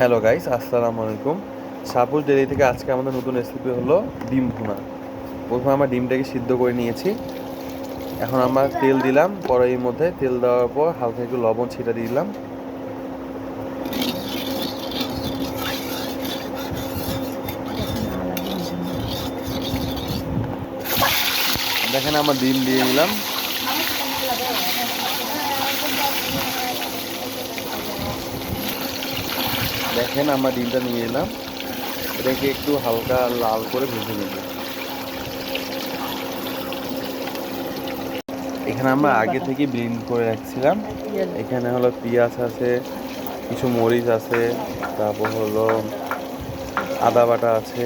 Hello guys আসসালামু আলাইকুম suppose daily থেকে আজকে আমাদের নতুন রেসিপি হলো ডিম ভুনা। প্রথমে আমরা ডিমটাকে সিদ্ধ করে নিয়েছি। এখন আমরা তেল দিলাম। কড়াইয়ের মধ্যে তেল দেওয়ার পর হালকা একটু লবণ ছিটা দিলাম। দেখেন আমরা ডিম দিয়ে দিলাম। দেখেন আমরা ডিমটা নিয়ে এলাম। এটাকে একটু হালকা লাল করে ভেজে নেব। এখানে আমরা আগে থেকে ব্লিন্ড করে রাখছিলাম। এখানে হলো পেঁয়াজ আছে, কিছু মরিচ আছে, তারপর হলো আদা বাটা আছে,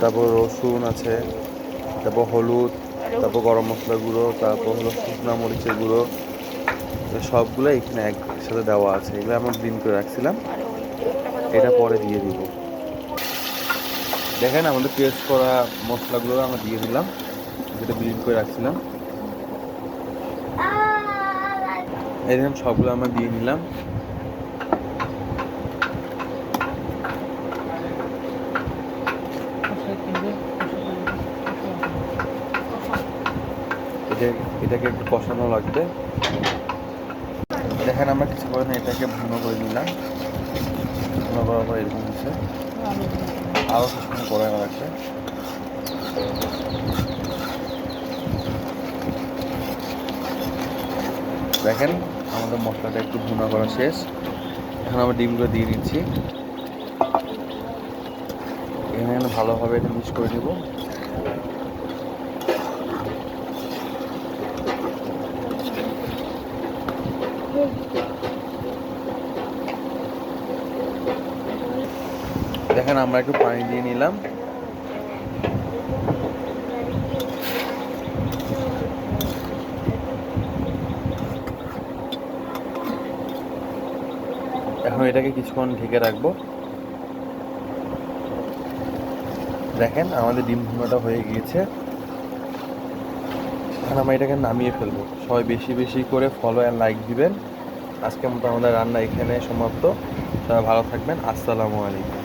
তারপর রসুন আছে, তারপর হলুদ, তারপর গরম মশলা গুঁড়ো, তারপর হলো শুকনা মরিচের গুঁড়ো সবগুলো এখানে একসাথে দেওয়া আছে। এগুলো আমরা ব্লিন্ড করে রাখছিলাম। এটা পরে দিয়ে দিব। দেখেন আমাদের পেস্ট করা মশলাগুলো আমরা দিয়ে দিলাম। যেটা ব্লিন্ড করে রাখছিলাম। এই সবগুলো আমরা দিয়ে নিলাম। এটা এটাকে একটু কষানো লাগবে। দেখেন আমরা কিছু করে না, এটাকে ভুনো করে নিলাম। ভুনো করার পর এরকম হচ্ছে। আরও কিছু করে লাগবে দেখেন, আমাদের মশলাটা একটু ভুনা করা শেষ। এখন আমরা ডিমগুলো দিয়ে দিচ্ছি। এখানে ভালোভাবে এটা মিক্স করে নেব। দেখেন, আমরা একটু পানি দিয়ে নিলাম। এখন এটাকে কিছুক্ষণ ঢেকে রাখব। দেখেন, আমাদের ডিম ভুনাটা হয়ে গিয়েছে। এখন আমরা এটাকে নামিয়ে ফেলব। সবাই বেশি বেশি করে ফলো অ্যান্ড লাইক দিবেন। আজকের মতো আমাদের রান্না এখানে সমাপ্ত। সবাই ভালো থাকবেন। আসসালামু আলাইকুম।